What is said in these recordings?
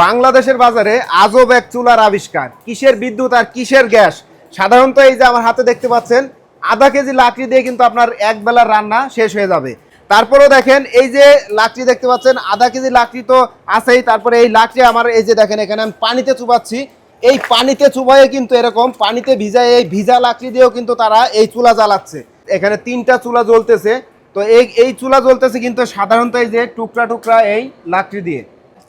বাংলাদেশের বাজারে আজব এক চুলার আবিষ্কার। কিসের বিদ্যুৎ আর কিসের গ্যাস? সাধারণত এই যে আমার হাতে দেখতে পাচ্ছেন, আধা কেজি লাকড়ি দিয়ে কিন্তু আপনার এক বেলার রান্না শেষ হয়ে যাবে। তারপরেও দেখেন, এই যে লাকড়ি দেখতে পাচ্ছেন, আধা কেজি লাকড়ি তো আছেই। তারপরে এই লাকড়ি আমার এই যে দেখেন, এখানে আমি পানিতে চুবাচ্ছি। এই পানিতে চুবাইয়ে কিন্তু এরকম পানিতে ভিজায়, এই ভিজা লাকড়ি দিয়েও কিন্তু তারা এই চুলা জ্বালাচ্ছে। এখানে তিনটা চুলা জ্বলতেছে। তো এই এই চুলা জ্বলতেছে কিন্তু সাধারণত এই যে টুকরা টুকরা এই লাকড়ি দিয়ে।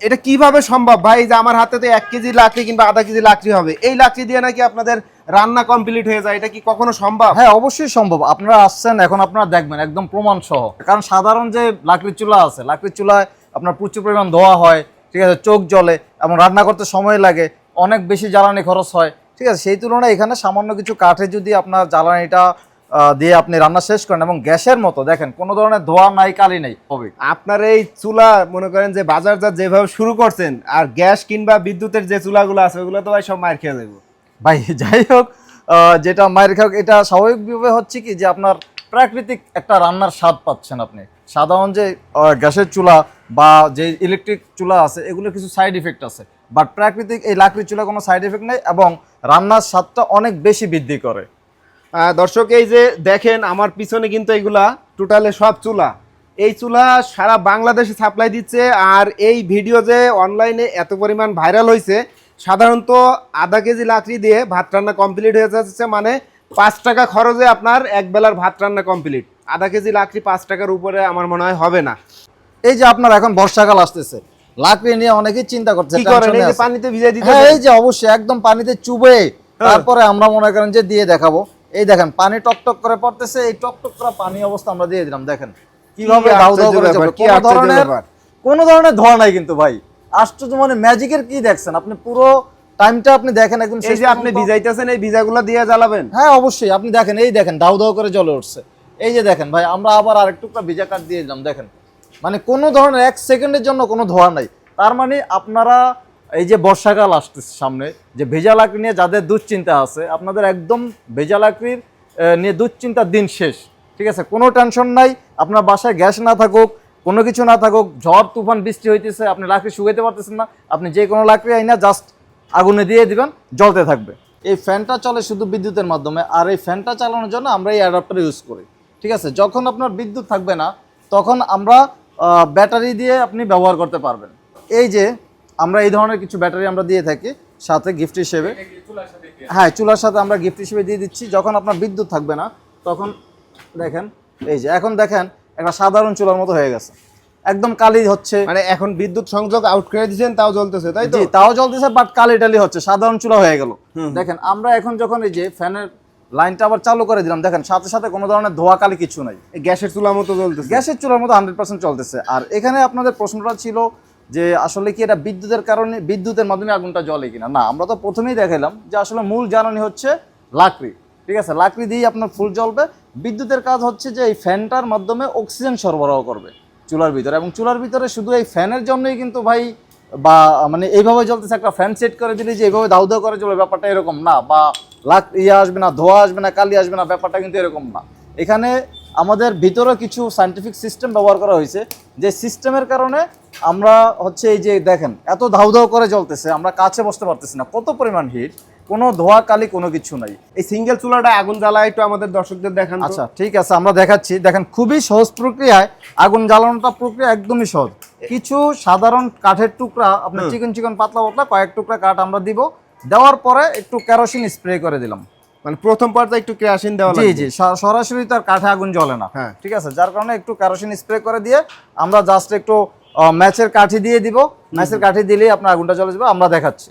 এটা কীভাবে সম্ভব? ভাই যে আমার হাতে তো এক কেজি লাকড়ি কিংবা আধা কেজি লাকড়ি হবে। এই লাকড়ি দিয়ে নাকি আপনাদের রান্না কমপ্লিট হয়ে যায়? এটা কি কখনো সম্ভব? হ্যাঁ অবশ্যই সম্ভব। আপনারা আসছেন, এখন আপনারা দেখবেন, একদম প্রমাণ সহ কারণ সাধারণ যে লাকড়ির চুলা আছে লাকড়ির চুলায় আপনার প্রচুর পরিমাণ ধোয়া হয়, ঠিক আছে, চোখ জ্বলে এবং রান্না করতে সময় লাগে, অনেক বেশি জ্বালানি খরচ হয়, ঠিক আছে, সেই তুলনায় এখানে সামান্য কিছু কাঠে যদি আপনার জ্বালানিটা দিয়ে আপনি রান্না শেষ করেন এবং গ্যাসের মতো দেখেন কোনো ধরনের ধোয়া নাই কালি নেই হবে। আপনার এই চুলা মনে করেন যে বাজারজাত যেভাবে শুরু করছেন আর গ্যাস কিংবা বিদ্যুতের যে চুলাগুলো আছে ওগুলো তো ভাই সব মায়ের খেয়ে দেবো ভাই যাই হোক যেটা মায়ের খাওক এটা স্বাভাবিকভাবে হচ্ছে কি যে আপনার প্রাকৃতিক একটা রান্নার স্বাদ পাচ্ছেন আপনি। সাধারণ যে গ্যাসের চুলা বা যে ইলেকট্রিক চুলা আছে এগুলো কিছু সাইড ইফেক্ট আছে। বাট প্রাকৃতিক এই লাকড়ির চুলা কোনো সাইড ইফেক্ট নেই এবং রান্নার স্বাদটা অনেক বেশি বৃদ্ধি করে। দর্শক এই যে দেখেন আমার পিছনে কিন্তু এইগুলা টোটালে সব চুলা। এই চুলা সারা বাংলাদেশে সাপ্লাই দিচ্ছে আর এই ভিডিও যে অনলাইনে এত পরিমাণ ভাইরাল হয়েছে সাধারণত আধা কেজি লাকড়ি দিয়ে ভাত রান্না কমপ্লিট হয়ে যাচ্ছে মানে পাঁচ টাকা খরচে আপনার এক বেলার ভাত রান্না কমপ্লিট আধা কেজি লাকড়ি পাঁচ টাকার উপরে আমার মনে হয় হবে না। এই যে আপনার এখন বর্ষাকাল আসতেছে লাকড়ি নিয়ে অনেকেই চিন্তা করছে। পানিতে ভিজাই দিতে হ্যাঁ এই যে অবশ্যই একদম পানিতে চুবে। তারপরে আমরা মনে করেন যে দিয়ে দেখাবো। এই দেখেন পানি টকটক করে পড়তেছে এই টকটক করা পানি অবস্থা আমরা দিয়ে দিলাম দেখেন। কীভাবে করে কি ধরনের কোনো ধরনের ধোয়া নাই কিন্তু ভাই। আশ্চর্য মানে ম্যাজিকের কি দেখছেন? আপনি পুরো টাইমটা আপনি দেখেন একদম এই যে আপনি ভিজাইতেছেন এই ভিজাগুলো দিয়ে জ্বালাবেন? হ্যাঁ অবশ্যই। আপনি দেখেন এই দেখেন দাউ দাউ করে জ্বলে উঠছে। এই যে দেখেন ভাই আমরা আবার আরেকটুকরা ভিজা কাঠ দিয়ে দিলাম দেখেন। মানে কোনো ধরনের এক সেকেন্ডের জন্য কোনো ধোয়া নাই। তার মানে আপনারা এই যে বর্ষাকাল আসতেছে সামনে, যে ভেজা লাকড়ি নিয়ে যাদের দুশ্চিন্তা আছে, আপনাদের একদম ভেজা লাকড়ির নিয়ে দুশ্চিন্তার দিন শেষ, ঠিক আছে? কোনো টেনশন নাই, আপনার বাসায় গ্যাস না থাকুক, কোনো কিছু না থাকুক, ঝড়, তুফান, বৃষ্টি হইতেছে, আপনি লাকড়ি শুকাইতে পারতেছেন না, আপনি যে কোনো লাকড়ি আইনা জাস্ট আগুনে দিয়ে দিবেন, জ্বলতে থাকবে। এই ফ্যানটা চলে শুধু বিদ্যুতের মাধ্যমে, আর এই ফ্যানটা চালানোর জন্য আমরা এই অ্যাডাপ্টার ইউজ করি, ঠিক আছে? যখন আপনার বিদ্যুৎ থাকবে না, তখন আমরা ব্যাটারি দিয়ে আপনি ব্যবহার করতে পারবেন। এই যে আমরা এই ধরনের কিছু ব্যাটারি আমরা দিয়ে থাকি সাথে গিফট হিসেবে। হ্যাঁ চুলার সাথে আমরা গিফট হিসেবে দিয়ে দিচ্ছি। যখন আপনার বিদ্যুৎ থাকবে না তখন দেখেন এই যে এখন দেখেন একটা সাধারণ চুলার মতো হয়ে গেছে। একদম কালি হচ্ছে। মানে এখন বিদ্যুৎ সংযোগ আউট করে দিয়েছেন তাও জ্বলতেছে তাই তো? তাও জ্বলতেছে বাট কালি টালি হচ্ছে সাধারণ চুলা হয়ে গেল। দেখেন আমরা এখন যখন এই যে ফ্যানের লাইনটা আবার চালু করে দিলাম দেখেন সাথে সাথে কোনো ধরনের ধোয়া কালি কিছু নাই। গ্যাসের চুলার মতো জ্বলতেছে। গ্যাসের চুলার মতো হান্ড্রেড পার্সেন্ট চলতেছে। আর এখানে আপনাদের প্রশ্নটা ছিল যে আসলে কি এটা বিদ্যুতের কারণে, বিদ্যুতের মাধ্যমে আগুনটা জ্বলে কিনা? না, আমরা তো প্রথমেই দেখালাম যে আসলে মূল জ্বালানি হচ্ছে লাকড়ি, ঠিক আছে? লাকড়ি দিয়েই আপনার ফুল জ্বলবে। বিদ্যুতের কাজ হচ্ছে যে এই ফ্যানটার মাধ্যমে অক্সিজেন সরবরাহ করবে চুলার ভিতরে এবং চুলার ভিতরে শুধু এই ফ্যানের জন্যই কিন্তু ভাই বা মানে এইভাবে জ্বলতেছে, একটা ফ্যান সেট করে দিলে যে এইভাবে দাউ দাউ করে চলবে ব্যাপারটা এরকম না। বা লাক ইয়ে আসবে না, ধোয়া আসবে না, কালি আসবে না, ব্যাপারটা কিন্তু এরকম না। এখানে আমাদের ভিতরে কিছু সাইন্টিফিক সিস্টেম ব্যবহার করা হয়েছে, যে সিস্টেমের কারণে আমরা হচ্ছে এই যে দেখেন এত ধাউ ধাউ করে জ্বলতেছে আমরা কাছে বসতে পারতেছি না। কত পরিমাণ হিট কোনো ধোয়া কালি কোনো কিছু নাই। এই সিঙ্গেল চুলাটা আগুন জ্বালায় একটু আমাদের দর্শকদের দেখান আচ্ছা ঠিক আছে আমরা দেখাচ্ছি। দেখেন খুবই সহজ প্রক্রিয়ায় আগুন জ্বালানোটা প্রক্রিয়া একদমই সহজ। কিছু সাধারণ কাঠের টুকরা আপনার চিকন চিকন পাতলা পাতলা কয়েক টুকরা কাঠ আমরা দিব। দেওয়ার পরে একটু কেরোসিন স্প্রে করে দিলাম। মানে প্রথম পর্যায়ে একটু কেরাসিন দেওয়া জি জি সরাসরি তার কাঠে আগুন জ্বলে না। হ্যাঁ। ঠিক আছে যার কারণে একটু কেরোসিন স্প্রে করে দিয়ে আমরা জাস্ট একটু ম্যাচের কাঠি দিয়ে দিব। ম্যাচের কাঠি দিলেই আপনার আগুনটা জ্বলে যাবে আমরা দেখাচ্ছি।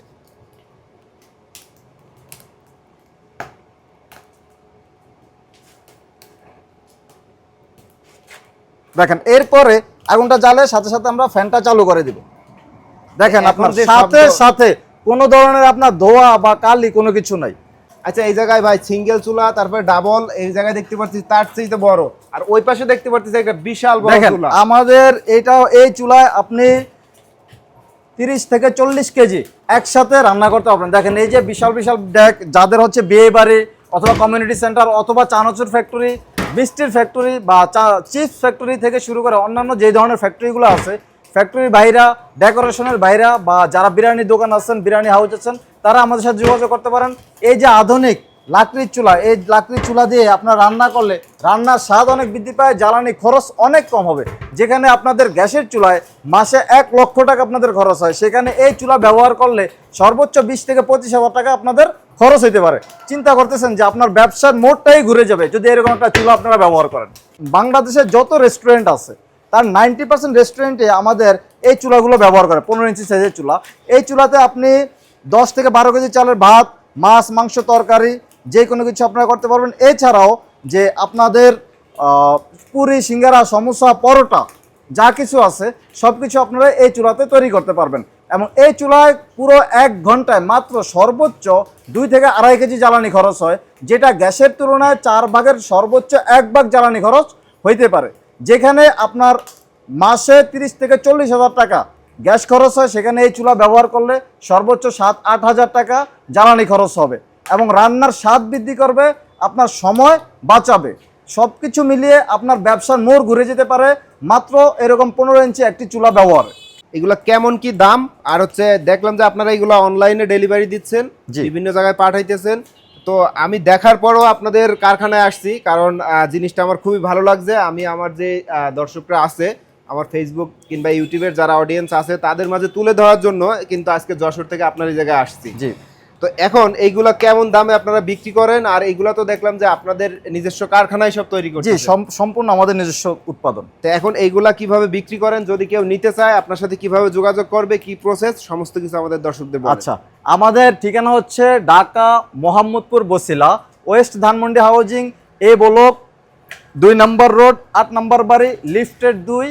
দেখেন এরপরে আগুনটা জ্বালে সাথে সাথে আমরা ফ্যানটা চালু করে দিব। দেখেন আপনার সাথে সাথে কোনো ধরনের আপনার ধোয়া বা কালি কোনো কিছু নাই। আচ্ছা এই জায়গায় ভাই সিঙ্গেল চুলা তারপরে ডাবল এই জায়গায় দেখতে পাচ্ছি তার চেয়ে বড়। আর ওই পাশে দেখতে পাচ্ছি একটা বিশাল বড় চুলা। আমাদের এটাও এই চুলায় আপনি তিরিশ থেকে চল্লিশ কেজি একসাথে রান্না করতে পারবেন। দেখেন এই যে বিশাল বিশাল ডেক যাদের হচ্ছে বিয়ে বাড়ি অথবা কমিউনিটি সেন্টার অথবা চানাচুর ফ্যাক্টরি মিষ্টির ফ্যাক্টরি বা চা চিপস ফ্যাক্টরি থেকে শুরু করে অন্যান্য যে ধরনের ফ্যাক্টরিগুলো আছে ফ্যাক্টরির বাইরা ডেকোরেশনের বাইরা বা যারা বিরিয়ানির দোকান আছেন, বিরিয়ানি হাউস আছেন, তারা আমাদের সাথে যোগাযোগ করতে পারেন। এই যে আধুনিক লাকড়ির চুলা, এই লাকড়ির চুলা দিয়ে আপনার রান্না করলে রান্নার স্বাদ অনেক বৃদ্ধি পায়, জ্বালানি খরচ অনেক কম হবে। যেখানে আপনাদের গ্যাসের চুলায় মাসে এক লক্ষ টাকা আপনাদের খরচ হয়, সেখানে এই চুলা ব্যবহার করলে সর্বোচ্চ বিশ থেকে পঁচিশ হাজার টাকা আপনাদের খরচ হইতে পারে। চিন্তা করতেছেন যে আপনার ব্যবসার মোড়টাই ঘুরে যাবে, যদি এরকম একটা চুলা আপনারা ব্যবহার করেন। বাংলাদেশের যত রেস্টুরেন্ট আছে তার নাইনটি পার্সেন্ট রেস্টুরেন্টে আমাদের এই চুলাগুলো ব্যবহার করে, পনেরো ইঞ্চি সাইজের চুলা। এই চুলাতে আপনি দশ থেকে বারো কেজি চালের ভাত, মাছ, মাংস, তরকারি, যে কোনো কিছু আপনারা করতে পারবেন। এছাড়াও যে আপনাদের পুরি, সিঙ্গারা, সমোসা, পরোটা, যা কিছু আছে সব কিছু আপনারা এই চুলাতে তৈরি করতে পারবেন। এবং এই চুলায় পুরো এক ঘন্টায় মাত্র সর্বোচ্চ দুই থেকে আড়াই কেজি জ্বালানি খরচ হয়, যেটা গ্যাসের তুলনায় চার ভাগের সর্বোচ্চ এক ভাগ জ্বালানি খরচ হইতে পারে। যেখানে আপনার মাসে তিরিশ থেকে চল্লিশ হাজার টাকা গ্যাস খরচ হয় সেখানে এই চুলা ব্যবহার করলে সর্বোচ্চ সাত আট হাজার টাকা জ্বালানি খরচ হবে এবং রান্নার স্বাদ বৃদ্ধি করবে আপনার সময় বাঁচাবে। সব কিছু মিলিয়ে আপনার ব্যবসার মোড় ঘুরে যেতে পারে মাত্র এরকম পনেরো ইঞ্চি একটি চুলা ব্যবহার। এগুলো কেমন কি দাম? আর হচ্ছে দেখলাম যে আপনারা এগুলো অনলাইনে ডেলিভারি দিচ্ছেন। বিভিন্ন জায়গায় পাঠাইতেছেন। তো আমি দেখার পরও আপনাদের কারখানায় আসছি, কারণ জিনিসটা আমার খুবই ভালো লাগছে। আমি আমার যে দর্শকরা আছে, আমার ফেসবুক কিংবা ইউটিউবের যারা অডিয়েন্স আছে, তাদের মাঝে তুলে ধরার জন্য কিন্তু আজকে যশোর থেকে আপনার এই জায়গায় আসছি। জি। তো এখন এইগুলা কেমন দামে আপনারা বিক্রি করেন? আর এইগুলা তো দেখলাম যে আপনাদের নিজস্ব কারখানায় সব তৈরি জি করছেন সম্পূর্ণ আমাদের নিজস্ব উৎপাদন। তো এখন এইগুলা কীভাবে বিক্রি করেন? যদি কেউ নিতে চায় আপনার সাথে কীভাবে যোগাযোগ করবে? কি প্রসেস সমস্ত কিছু আমাদের দর্শকদের। আচ্ছা আমাদের ঠিকানা হচ্ছে Dhaka Mohammadpur Basila west Dhanmondi housing A block দুই নম্বর রোড আট নম্বর বাড়ি লিফটেড দুই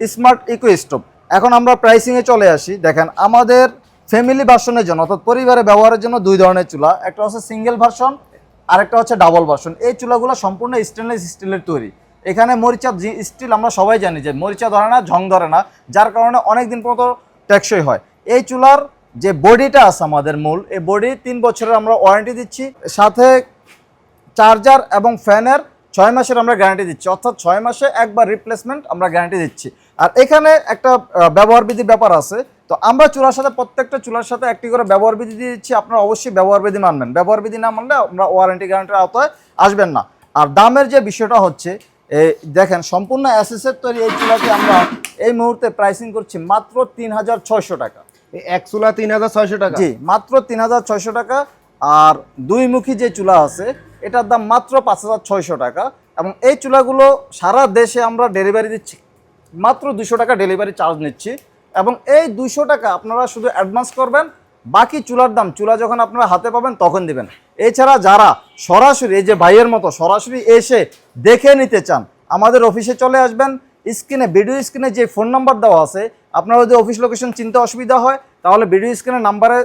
স্মার্ট ইকো স্টোভ এখন আমরা প্রাইসিংয়ে চলে আসি। দেখেন আমাদের ফ্যামিলি ভার্সনের জন্য অর্থাৎ পরিবারে ব্যবহারের জন্য দুই ধরনের চুলা। একটা হচ্ছে সিঙ্গেল ভার্সন আরেকটা হচ্ছে ডাবল ভার্সন। এই চুলাগুলো সম্পূর্ণ স্টেনলেস স্টিলের তৈরি। এখানে মরিচা স্টিল আমরা সবাই জানি যে মরিচা ধরে না ঝং ধরে না যার কারণে অনেক দিন পর্যন্ত টেকসই হয়। এই চুলার যে বডিটা আছে আমাদের মূল এই বডি তিন বছরের আমরা ওয়ারেন্টি দিচ্ছি। সাথে চার্জার এবং ফ্যানের ছয় মাসের আমরা গ্যারান্টি দিচ্ছি। অর্থাৎ ছয় মাসে একবার রিপ্লেসমেন্ট আমরা গ্যারান্টি দিচ্ছি। আর এখানে একটা আহ, ব্যবহার বিধির ব্যাপার আছে। তো আমরা চুলার সাথে প্রত্যেকটা চুলার সাথে একটি করে ব্যবহার বিধি দিয়ে দিচ্ছি। আপনারা অবশ্যই ব্যবহার বিধি মানবেন। ব্যবহার বিধি না মানলে আমরা ওয়ারেন্টি গ্যারান্টির আওতায় আসবেন না। আর দামের যে বিষয়টা হচ্ছে এই দেখেন সম্পূর্ণ অ্যাসেসের তৈরি এই চুলাটি আমরা এই মুহূর্তে প্রাইসিং করছি মাত্র তিন হাজার ছয়শো টাকা। এক চুলা তিন হাজার ছয়শো টাকা? জি মাত্র তিন হাজার ছয়শো টাকা। আর দুই মুখী যে চুলা আছে এটার দাম মাত্র পাঁচ হাজার ছয়শো টাকা। এবং এই চুলাগুলো সারা দেশে আমরা ডেলিভারি দিচ্ছি। মাত্র দুশো টাকা ডেলিভারি চার্জ নিচ্ছি। এবং এই দুশো টাকা আপনারা শুধু অ্যাডভান্স করবেন, বাকি চুলার দাম, চুলা যখন আপনারা হাতে পাবেন তখন দিবেন। এছাড়া যারা সরাসরি, এই যে ভাইয়ের মতো সরাসরি এসে দেখে নিতে চান, আমাদের অফিসে চলে আসবেন, স্ক্রিনে ভিডিও স্ক্রিনে যে ফোন নাম্বার দেওয়া আছে, আপনারা যদি অফিস লোকেশন চিনতে অসুবিধা হয়, তাহলে ভিডিও স্ক্রিনের নাম্বারে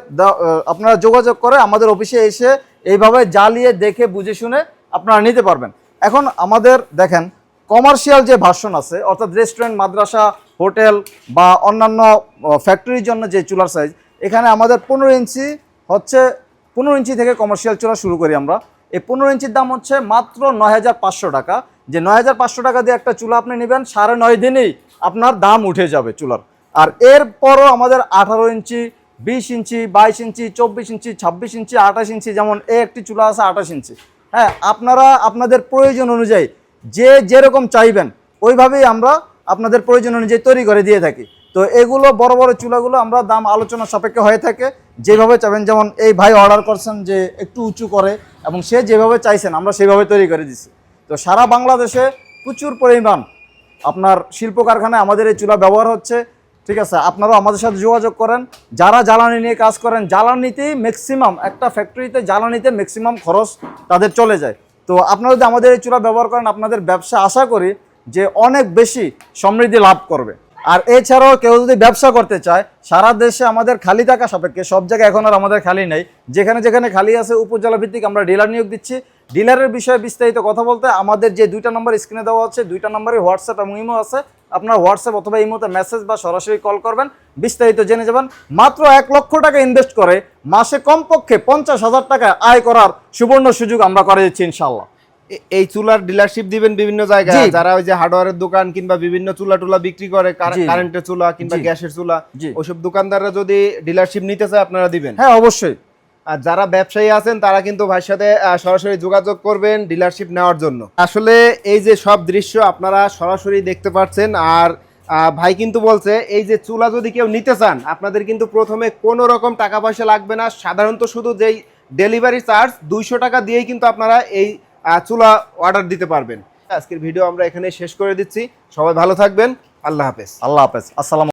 আপনারা যোগাযোগ করে আমাদের অফিসে এসে এইভাবে জ্বালিয়ে দেখে, বুঝে শুনে আপনারা নিতে পারবেন। এখন আমাদের দেখেন কমার্শিয়াল যে ভার্সন আছে, অর্থাৎ রেস্টুরেন্ট মাদ্রাসা হোটেল বা অন্যান্য ফ্যাক্টরির জন্য যে চুলার সাইজ এখানে আমাদের পনেরো ইঞ্চি হচ্ছে, পনেরো ইঞ্চি থেকে কমার্শিয়াল চুলা শুরু করি আমরা। এই পনেরো ইঞ্চির দাম হচ্ছে মাত্র নয় হাজার পাঁচশো টাকা। যে নয় হাজার পাঁচশো টাকা দিয়ে একটা চুলা আপনি নেবেন, সাড়ে নয় দিনেই আপনার দাম উঠে যাবে চুলার। আর এরপরও আমাদের আঠারো ইঞ্চি, বিশ ইঞ্চি, বাইশ ইঞ্চি, চব্বিশ ইঞ্চি, ছাব্বিশ ইঞ্চি, আঠাশ ইঞ্চি যেমন এ একটি চুলা আছে আঠাশ ইঞ্চি। হ্যাঁ আপনারা আপনাদের প্রয়োজন অনুযায়ী যে যেরকম চাইবেন, ওইভাবেই আমরা আপনাদের প্রয়োজন অনুযায়ী তৈরি করে দিয়ে থাকি। তো এগুলো বড় বড় চুলাগুলো আমরা দাম আলোচনা সাপেক্ষে হয়ে থাকে। যেভাবে চাবেন, যেমন এই ভাই অর্ডার করছেন যে একটু উঁচু করে, এবং সে যেভাবে চাইছেন, আমরা সেভাবে তৈরি করে দিছি। তো সারা বাংলাদেশে প্রচুর পরিমাণ আপনার শিল্প কারখানায় আমাদের এই চুলা ব্যবহার হচ্ছে। ঠিক আছে, আপনারাও আমাদের সাথে যোগাযোগ করেন। যারা জ্বালানি নিয়ে কাজ করেন, জ্বালানিতেই ম্যাক্সিমাম একটা ফ্যাক্টরিতে জ্বালানিতে ম্যাক্সিমাম খরচ তাদের চলে যায়। তো আপনারা যদি আমাদের এই চুলা ব্যবহার করেন, আপনাদের ব্যবসা আশা করি যে অনেক বেশি সমৃদ্ধি লাভ করবে। আর এছাড়াও কেউ যদি ব্যবসা করতে চায়, সারা দেশে আমাদের খালি থাকা সাপেক্ষে, সব জায়গায় এখন আর আমাদের খালি নেই। যেখানে যেখানে খালি আছে উপজেলা ভিত্তিক আমরা ডিলার নিয়োগ দিচ্ছি। ডিলারের বিষয়ে বিস্তারিত কথা বলতে আমাদের যে দুইটা নম্বর স্ক্রিনে দেওয়া আছে, দুইটা নম্বরে হোয়াটসঅ্যাপ এবং ইমো আছে। আপনার হোয়াটসঅ্যাপ অথবা ইমোতে মেসেজ বা সরাসরি কল করবেন, বিস্তারিত জেনে যাবেন। মাত্র এক লক্ষ টাকা ইনভেস্ট করে মাসে কমপক্ষে পঞ্চাশ হাজার টাকা আয় করার সুবর্ণ সুযোগ আমরা করে দিচ্ছি ইনশাল্লাহ এই চুলার ডিলারশিপ দিবেন বিভিন্ন জায়গায়। যারা ওই যে হার্ডওয়্যারের দোকান কিংবা বিভিন্ন চুলা টুলা বিক্রি করে কারেন্টের চুলা কিংবা গ্যাসের চুলা ওইসব দোকানদাররা যদি ডিলারশিপ নিতে চায় আপনারা দিবেন। হ্যাঁ অবশ্যই। আর যারা ব্যবসায়ী আছেন তারা কিন্তু ভাইয়ের সাথে সরাসরি যোগাযোগ করবেন ডিলারশিপ নেওয়ার জন্য। আসলে এই যে সব দৃশ্য আপনারা সরাসরি দেখতে পাচ্ছেন আর ভাই কিন্তু বলছে এই যে চুলা যদি কেউ নিতে চান আপনাদের কিন্তু প্রথমে কোনো রকম টাকা পয়সা লাগবে না। সাধারণত শুধু যেই ডেলিভারি চার্জ দুইশো টাকা দিয়েই কিন্তু আপনারা এই চুলা অর্ডার দিতে পারবেন। আজকের ভিডিও আমরা এখানে শেষ করে দিচ্ছি। সবাই ভালো থাকবেন। আল্লাহ হাফেজ। আল্লাহ হাফেজ। আসসালাম